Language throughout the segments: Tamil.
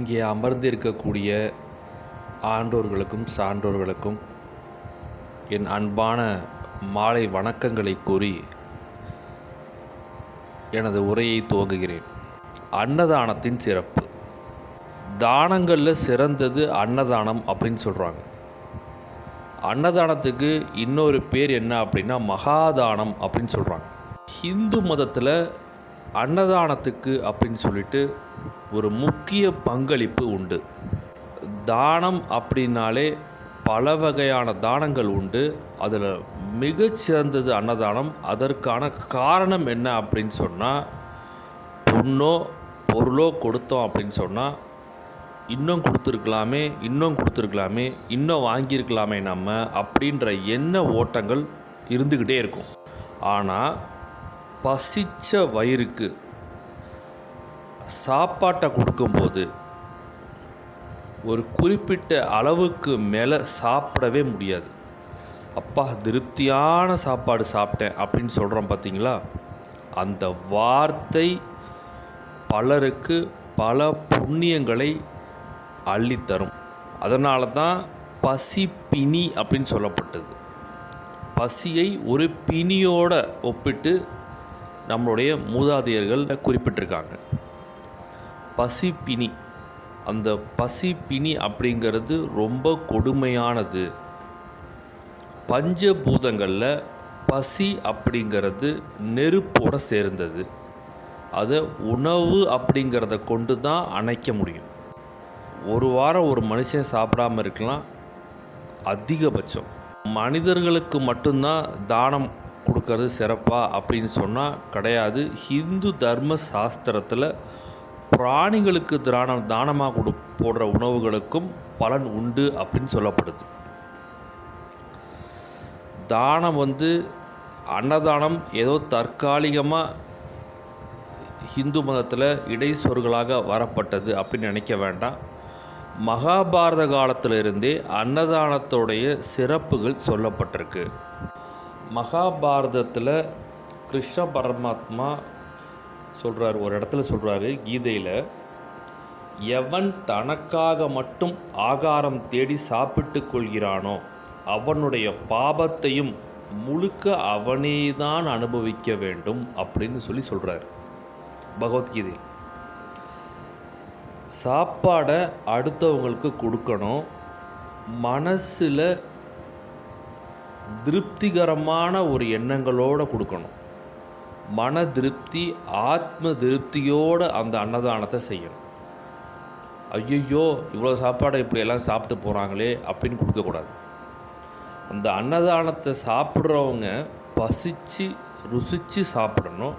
இங்கே அமர்ந்திருக்கக்கூடிய ஆண்டோர்களுக்கும் சான்றோர்களுக்கும் என் அன்பான மாலை வணக்கங்களை கூறி எனது உரையை துவங்குகிறேன். அன்னதானத்தின் சிறப்பு. தானங்களில் சிறந்தது அன்னதானம் அப்படின்னு சொல்கிறாங்க அன்னதானத்துக்கு இன்னொரு பேர் என்ன அப்படின்னா மகாதானம் அப்படின்னு சொல்கிறாங்க ஹிந்து மதத்தில் அன்னதானத்துக்கு அப்படின்னு சொல்லிட்டு ஒரு முக்கிய பங்களிப்பு உண்டு. தானம் அப்படின்னாலே பல வகையான தானங்கள் உண்டு. அதில் மிகச்சிறந்தது அன்னதானம். அதற்கான காரணம் என்ன அப்படின்னு சொன்னால் பொண்ணோ பொருளோ கொடுத்தோம் அப்படின்னு சொன்னால் இன்னும் கொடுத்துருக்கலாமே இன்னும் கொடுத்துருக்கலாமே இன்னும் வாங்கியிருக்கலாமே நம்ம அப்படின்ற எண்ண ஓட்டங்கள் இருந்துக்கிட்டே இருக்கும். ஆனால் பசிச்ச வயிறுக்கு சாப்பாட்டை கொடுக்கும்போது ஒரு குறிப்பிட்ட அளவுக்கு மேலே சாப்பிடவே முடியாது. அப்பா திருப்தியான சாப்பாடு சாப்பிட்டேன் அப்படின்னு சொல்கிறோம் பார்த்தீங்களா? அந்த வார்த்தை பலருக்கு பல புண்ணியங்களை அள்ளித்தரும். அதனால தான் பசி பிணி அப்படின்னு சொல்லப்பட்டது. பசியை ஒரு பிணியோட ஒப்பிட்டு நம்மளுடைய மூதாதையர்கள் குறிப்பிட்டிருக்காங்க. பசிப்பினி. அந்த பசி அப்படிங்கிறது ரொம்ப கொடுமையானது. பஞ்சபூதங்களில் பசி அப்படிங்கிறது நெருப்போடு சேர்ந்தது. அதை உணவு அப்படிங்கிறத கொண்டு தான் அணைக்க முடியும். ஒரு வாரம் ஒரு மனுஷன் சாப்பிடாம இருக்கலாம். அதிகபட்சம். மனிதர்களுக்கு மட்டும்தான் தானம் கொடுக்கறது சிறப்பா அப்படின்னு சொன்னால் கிடையாது. ஹிந்து தர்ம சாஸ்திரத்தில் பிராணிகளுக்கு தானம் தானமாக கொடு போடுற உணவுகளுக்கும் பலன் உண்டு அப்படின்னு சொல்லப்படுது. தானம் வந்து அன்னதானம் ஏதோ தற்காலிகமாக ஹிந்து மதத்தில் இடைச்சொற்களாக வரப்பட்டது அப்படின்னு நினைக்க வேண்டாம். மகாபாரத காலத்திலிருந்தே அன்னதானத்தோடைய சிறப்புகள் சொல்லப்பட்டிருக்கு. மகாபாரதத்தில் கிருஷ்ண பரமாத்மா சொல்கிறார் ஒரு இடத்துல சொல்கிறாரு கீதையில் எவன் தனக்காக மட்டும் ஆகாரம் தேடி சாப்பிட்டு கொள்கிறானோ அவனுடைய பாபத்தையும் முழுக்க அவனே தான் அனுபவிக்க வேண்டும் அப்படின்னு சொல்லி சொல்கிறார் பகவத்கீதையில் சாப்பாடை அடுத்தவங்களுக்கு கொடுக்கணும் மனசில் திருப்திகரமான ஒரு எண்ணங்களோடு கொடுக்கணும். மன திருப்தி ஆத்ம திருப்தியோடு அந்த அன்னதானத்தை செய்யணும். ஐயையோ இவ்வளோ சாப்பாடை இப்படியெல்லாம் சாப்பிட்டு போகிறாங்களே அப்படின்னு கொடுக்கக்கூடாது அந்த அன்னதானத்தை சாப்பிட்றவங்க பசித்து ருசித்து சாப்பிடணும்.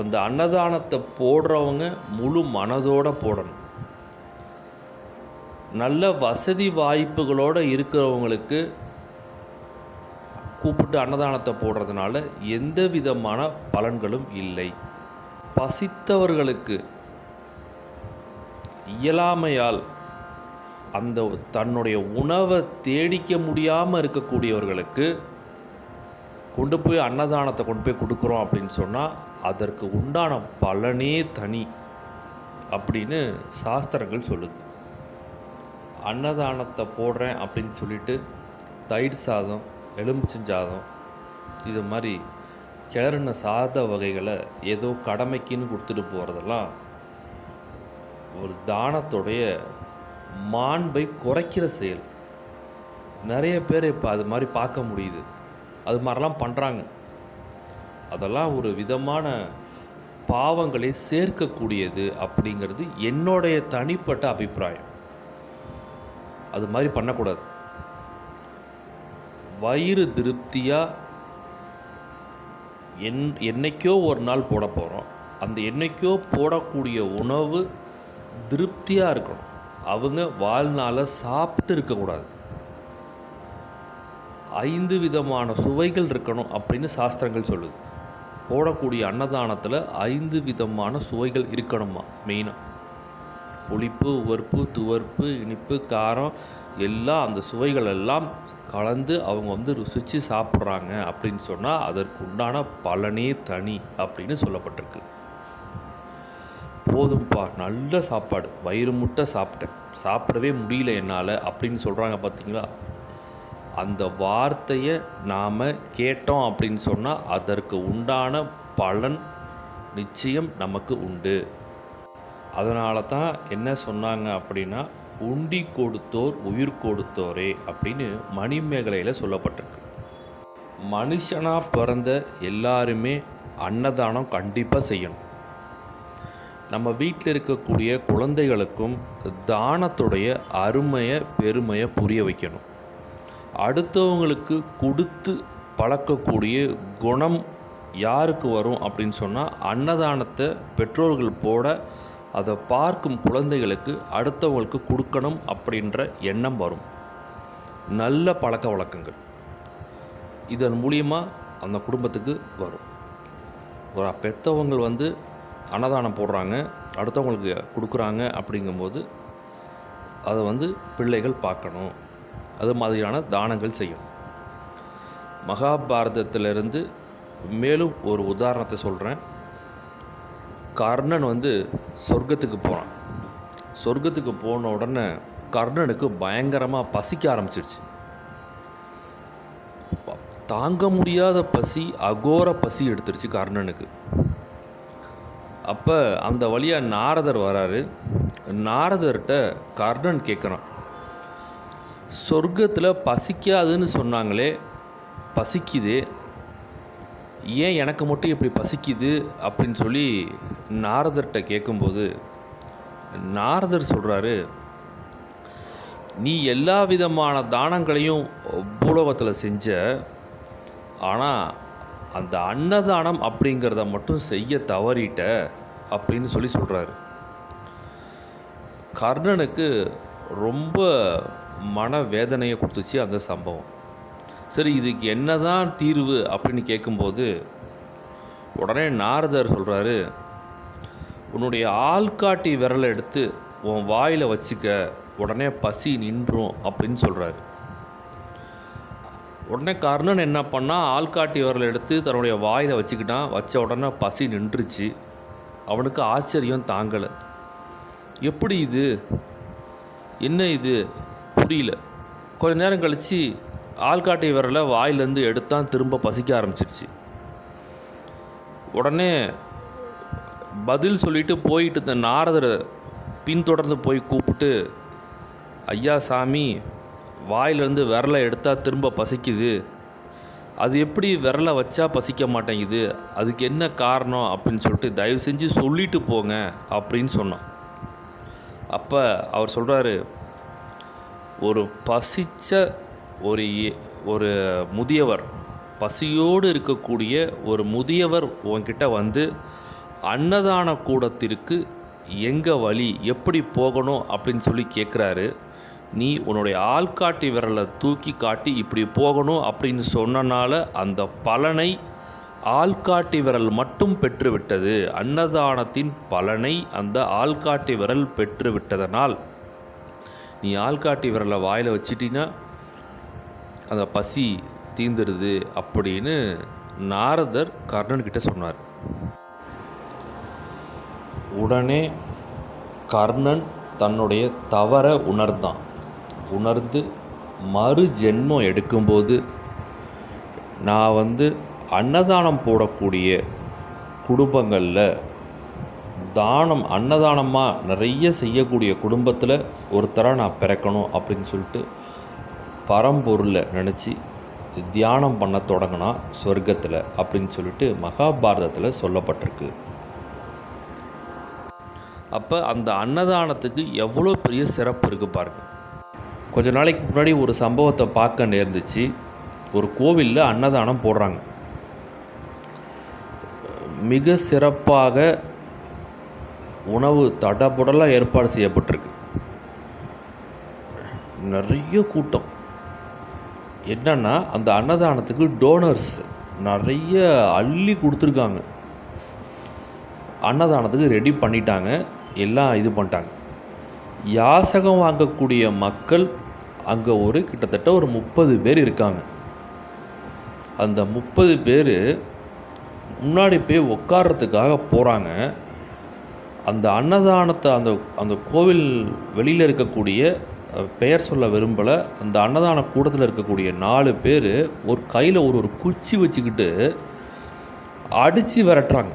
அந்த அன்னதானத்தை போடுறவங்க முழு மனதோடு போடணும். நல்ல வசதி வாய்ப்புகளோடு இருக்கிறவங்களுக்கு கூப்பிட்டு அன்னதானத்தை போடுறதுனால எந்த விதமான பலன்களும் இல்லை. பசித்தவர்களுக்கு இயலாமையால் அந்த தன்னுடைய உணவை தேடிக்க முடியாமல் இருக்கக்கூடியவர்களுக்கு கொண்டு போய் அன்னதானத்தை கொண்டு போய் கொடுக்குறோம் அப்படின்னு சொன்னால் அதற்கு உண்டான பலனே தனி அப்படின்னு சாஸ்திரங்கள் சொல்லுது. அன்னதானத்தை போடுறேன் அப்படின்னு சொல்லிட்டு தயிர் சாதம் எலும்பிச்சஞ்சாதம் இது மாதிரி கிளறின சாத வகைகளை ஏதோ கடமைக்குன்னு கொடுத்துட்டு போகிறதெல்லாம் ஒரு தானத்துடைய மாண்பை குறைக்கிற செயல். நிறைய பேர் இப்போ அது மாதிரி பார்க்க முடியுது. அது மாதிரிலாம் பண்ணுறாங்க அதெல்லாம் ஒரு விதமான பாவங்களை சேர்க்கக்கூடியது அப்படிங்கிறது என்னுடைய தனிப்பட்ட அபிப்பிராயம். அது மாதிரி பண்ணக்கூடாது. வயிறு திருப்தியாக என் என்னைக்கோ ஒரு நாள் போட போகிறோம் அந்த என்னைக்கோ போடக்கூடிய உணவு திருப்தியாக இருக்கணும். அவங்க வாழ்நாள சாப்பிட்டு இருக்கக்கூடாது ஐந்து விதமான சுவைகள் இருக்கணும் அப்படின்னு சாஸ்திரங்கள் சொல்லுது. போடக்கூடிய அன்னதானத்தில் ஐந்து விதமான சுவைகள் இருக்கணுமா மெயினாக புளிப்பு உவர்ப்பு துவர்ப்பு இனிப்பு காரம் எல்லாம் அந்த சுவைகள் எல்லாம் கலந்து அவங்க வந்து ருசித்து சாப்பிட்றாங்க அப்படின்னு சொன்னால் அதற்கு உண்டான பலனே தனி அப்படின்னு சொல்லப்பட்டிருக்கு. போதும்ப்பா நல்ல சாப்பாடு. வயிறு முட்டை சாப்பிட்டேன். சாப்பிடவே முடியல என்னால் அப்படின்னு சொல்கிறாங்க பார்த்தீங்களா அந்த வார்த்தையை நாம் கேட்டோம் அப்படின்னு சொன்னால் அதற்கு உண்டான பலன் நிச்சயம் நமக்கு உண்டு. அதனால தான் என்ன சொன்னாங்க அப்படின்னா உண்டி கொடுத்தோர் உயிர் கொடுத்தோரே அப்படின்னு மணிமேகலையில் சொல்லப்பட்டிருக்கு. மனுஷனாக பிறந்த எல்லாருமே அன்னதானம் கண்டிப்பாக செய்யணும். நம்ம வீட்டில் இருக்கக்கூடிய குழந்தைகளுக்கும் தானத்துடைய அருமையை பெருமையை புரிய வைக்கணும். அடுத்தவங்களுக்கு கொடுத்து பழக்கக்கூடிய குணம் யாருக்கு வரும் அப்படின்னு சொன்னால் அன்னதானத்தை பெற்றோர்கள் போட அதை பார்க்கும் குழந்தைகளுக்கு அடுத்தவங்களுக்கு கொடுக்கணும் அப்படின்ற எண்ணம் வரும். நல்ல பழக்க வழக்கங்கள். இதன் மூலியமாக அந்த குடும்பத்துக்கு வரும். ஒரு பெற்றவங்க வந்து அன்னதானம் போடுறாங்க அடுத்தவங்களுக்கு கொடுக்குறாங்க அப்படிங்கும்போது அதை வந்து பிள்ளைகள் பார்க்கணும். அது மாதிரியான தானங்கள் செய்யும் மகாபாரதத்திலிருந்து மேலும் ஒரு உதாரணத்தை சொல்கிறேன் கர்ணன் வந்து சொர்க்கத்துக்கு போகிறான் சொர்க்கத்துக்கு போன உடனே கர்ணனுக்கு பயங்கரமாக பசிக்க ஆரம்பிச்சிருச்சு. தாங்க முடியாத பசி அகோர பசி எடுத்துருச்சு கர்ணனுக்கு. அப்போ அந்த வழியாக நாரதர் வராரு. நாரதர்கிட்ட கர்ணன் கேட்குறான் சொர்க்கத்தில் பசிக்காதுன்னு சொன்னாங்களே பசிக்குதே. ஏன் எனக்கு மட்டும் இப்படி பசிக்குது அப்படின்னு சொல்லி நாரதர்கிட்ட கேட்கும்போது நாரதர் சொல்கிறாரு நீ எல்லா விதமான தானங்களையும் பூலோகத்தில் செஞ்ச ஆனால் அந்த அன்னதானம் அப்படிங்கிறத மட்டும் செய்ய தவறிட்ட அப்படின்னு சொல்லி சொல்கிறாரு கர்ணனுக்கு ரொம்ப மன வேதனையை கொடுத்துச்சு அந்த சம்பவம். சரி இதுக்கு என்னதான் தீர்வு அப்படின்னு கேட்கும்போது உடனே நாரதர் சொல்கிறாரு உன்னுடைய ஆள்காட்டி விரலை எடுத்து உன் வாயில் வச்சுக்க உடனே பசி நின்றும் அப்படின்னு சொல்கிறாரு உடனே கர்ணன் என்ன பண்ணால் ஆள்காட்டி விரலை எடுத்து தன்னுடைய வாயில் வச்சுக்கிட்டான். வச்ச உடனே பசி நின்றுச்சு. அவனுக்கு ஆச்சரியம் தாங்கலை. எப்படி இது? என்ன இது? புரியல. கொஞ்ச நேரம் கழித்து ஆள்காட்டி விரலை வாயிலேருந்து எடுத்தான் திரும்ப பசிக்க ஆரம்பிச்சிருச்சு. உடனே பதில் சொல்லிட்டு போயிட்டு இந்த நாரதரை பின்தொடர்ந்து போய் கூப்பிட்டு ஐயா சாமி வாயிலேருந்து விரலை எடுத்தால் திரும்ப பசிக்குது. அது எப்படி விரலை வச்சா பசிக்க மாட்டேங்குது? அதுக்கு என்ன காரணம்? அப்படின்னு சொல்லிட்டு தயவு செஞ்சு சொல்லிட்டு போங்க அப்படின்னு சொன்னான். அப்போ அவர் சொல்கிறாரு ஒரு பசித்த ஒரு ஒரு முதியவர் பசியோடு இருக்கக்கூடிய ஒரு முதியவர் உன்கிட்ட வந்து அன்னதான கூடத்திற்கு எங்கே வழி எப்படி போகணும் அப்படின்னு சொல்லி கேட்குறாரு நீ உன்னுடைய ஆள்காட்டி விரலை தூக்கி காட்டி இப்படி போகணும் அப்படின்னு சொன்னனால அந்த பலனை ஆள்காட்டி விரல் மட்டும் பெற்றுவிட்டது. அன்னதானத்தின் பலனை அந்த ஆள்காட்டி விரல் பெற்றுவிட்டதனால். நீ ஆள்காட்டி விரலை வாயில் வச்சிட்டினா அந்த பசி தீந்துடுது அப்படின்னு நாரதர் கர்ணன்கிட்ட சொன்னார். உடனே கர்ணன் தன்னுடைய தவறை உணர்ந்தான். உணர்ந்து மறு ஜென்மம் எடுக்கும்போது நான் வந்து அன்னதானம் போடக்கூடிய குடும்பங்களில் தானம் அன்னதானமாக நிறைய செய்யக்கூடிய குடும்பத்தில் ஒருத்தராக நான் பிறக்கணும் அப்படின்னு சொல்லிட்டு பரம்பொருளை நினச்சி தியானம் பண்ண தொடங்கினா சொர்க்கத்தில் அப்படின்னு சொல்லிட்டு மகாபாரதத்தில் சொல்லப்பட்டிருக்கு. அப்போ அந்த அன்னதானத்துக்கு எவ்வளோ பெரிய சிறப்பு இருக்குது பாருங்க. கொஞ்ச நாளைக்கு முன்னாடி ஒரு சம்பவத்தை பார்க்க நேர்ந்துச்சு. ஒரு கோவிலில் அன்னதானம் போடுறாங்க. மிக சிறப்பாக உணவு தடபுடலாக ஏற்பாடு செய்யப்பட்டிருக்கு. நிறைய கூட்டம். என்னன்னா அந்த அன்னதானத்துக்கு டோனர்ஸ் நிறைய அள்ளி கொடுத்துருக்காங்க. அன்னதானத்துக்கு ரெடி பண்ணிட்டாங்க. எல்லாம் இது பண்ணிட்டாங்க. யாசகம் வாங்கக்கூடிய மக்கள் அங்கே ஒரு கிட்டத்தட்ட ஒரு முப்பது பேர் இருக்காங்க. அந்த முப்பது பேர் முன்னாடி போய் உட்கார்றதுக்காக போகிறாங்க அந்த அன்னதானத்தை அந்த அந்த கோவில் வெளியில் இருக்கக்கூடிய பெயர் சொல்ல விரும்பலை. அந்த அன்னதான கூடத்தில் இருக்கக்கூடிய நாலு பேர் ஒரு கையில் ஒரு ஒரு குச்சி வச்சுக்கிட்டு அடித்து விரட்டுறாங்க.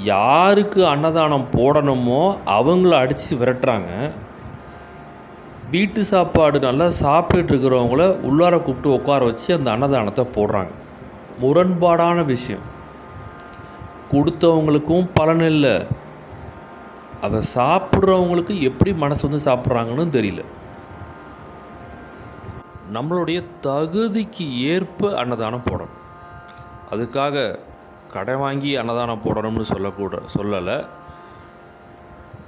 யாருக்கு அன்னதானம் போடணுமோ அவங்கள அடித்து விரட்டுறாங்க. வீட்டு சாப்பாடு நல்லா சாப்பிட்டுட்டு இருக்கிறவங்கள உள்ளார கூப்பிட்டு உட்கார வச்சு அந்த அன்னதானத்தை போடுறாங்க. முரண்பாடான விஷயம். கொடுத்தவங்களுக்கும் பலன் இல்லை. அதை சாப்பிட்றவங்களுக்கு எப்படி மனசு வந்து சாப்பிட்றாங்கன்னு தெரியல. நம்மளுடைய தகுதிக்கு ஏற்ப அன்னதானம் போடணும். அதுக்காக கடை வாங்கி அன்னதானம் போடணும்னு சொல்லக்கூட சொல்லலை.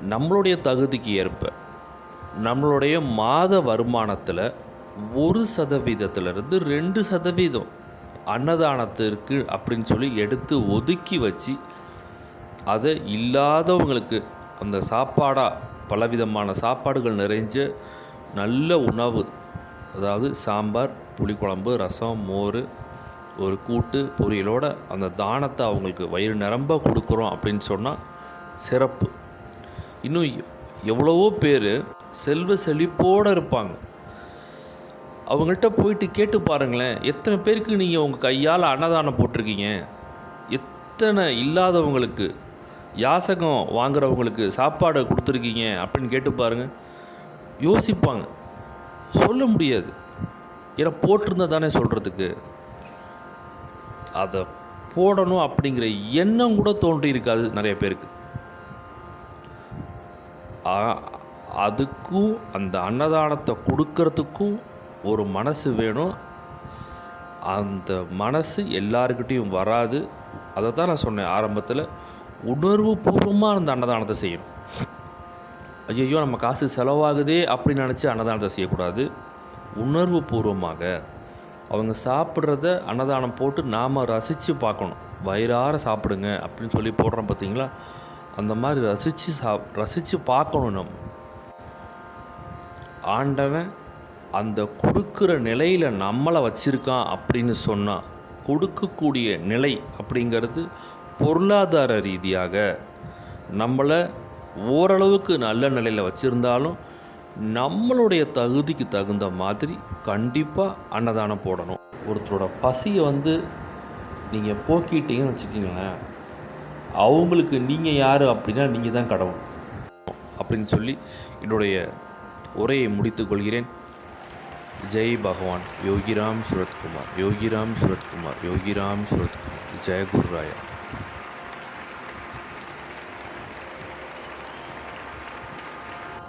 நம்மளுடைய தகுதிக்கு ஏற்ப நம்மளுடைய மாத வருமானத்தில் ஒரு சதவீதத்திலிருந்து ரெண்டு சதவீதம் அன்னதானத்திற்கு அப்படின்னு சொல்லி எடுத்து ஒதுக்கி வச்சு அதை இல்லாதவங்களுக்கு அந்த சாப்பாடாக பலவிதமான சாப்பாடுகள் நிறைஞ்ச நல்ல உணவு அதாவது சாம்பார் புளிக்குழம்பு ரசம் மோர் ஒரு கூட்டு பொரியலோட அந்த தானத்தை அவங்களுக்கு வயிறு நிரம்ப கொடுக்குறோம் அப்படின்னு சொன்னால் சிறப்பு. இன்னும் எவ்வளவோ பேர் செல்வ செழிப்போடு இருப்பாங்க. அவங்கள்ட்ட போயிட்டு கேட்டு பாருங்களேன் எத்தனை பேருக்கு நீங்கள் உங்கள் கையால் அன்னதானம் போட்டிருக்கீங்க? எத்தனை இல்லாதவங்களுக்கு யாசகம் வாங்குறவங்களுக்கு சாப்பாடு கொடுத்துருக்கீங்க அப்படின்னு கேட்டு பாருங்கள் யோசிப்பாங்க. சொல்ல முடியாது. ஏன்னா போட்டிருந்தா தானே சொல்கிறதுக்கு அதை போடணும் அப்படிங்கிற எண்ணம் கூட தோன்றி இருக்காது நிறைய பேருக்கு. அதுக்கும் அந்த அன்னதானத்தை கொடுக்கறதுக்கும் ஒரு மனசு வேணும். அந்த மனசு எல்லாருக்கிட்டேயும் வராது. அதை தான் நான் சொன்னேன் ஆரம்பத்தில். உணர்வு பூர்வமாக அந்த அன்னதானத்தை செய்யணும். ஐயோ நம்ம காசு செலவாகுதே அப்படின்னு நினச்சி அன்னதானத்தை செய்யக்கூடாது. உணர்வு பூர்வமாக அவங்க சாப்பிட்றத அன்னதானம் போட்டு நாம் ரசித்து பார்க்கணும். வயிறார சாப்பிடுங்க அப்படின்னு சொல்லி போடுறோம் பார்த்தீங்களா? அந்த மாதிரி ரசித்து சா ரசித்து பார்க்கணும் நம்ம. ஆண்டவன் அந்த கொடுக்குற நிலையில் நம்மளை வச்சிருக்கான் அப்படின்னு சொன்னால் கொடுக்கக்கூடிய நிலை அப்படிங்கிறது பொருளாதார ரீதியாக நம்மளை ஓரளவுக்கு நல்ல நிலையில் வச்சுருந்தாலும் நம்மளுடைய தகுதிக்கு தகுந்த மாதிரி கண்டிப்பாக அன்னதானம் போடணும். ஒருத்தரோட பசியை வந்து நீங்கள் போக்கிட்டீங்கன்னு வச்சுக்கிங்களேன் அவங்களுக்கு நீங்கள் யார் அப்படின்னா நீங்கள் தான் கடவுள். அப்படின்னு சொல்லி என்னுடைய உரையை முடித்துக்கொள்கிறேன் ஜெய் பகவான். யோகிராம் சுரத்குமார். யோகிராம் சுரத்குமார். யோகிராம் சுரத்குமார். ஜெய குருராயா.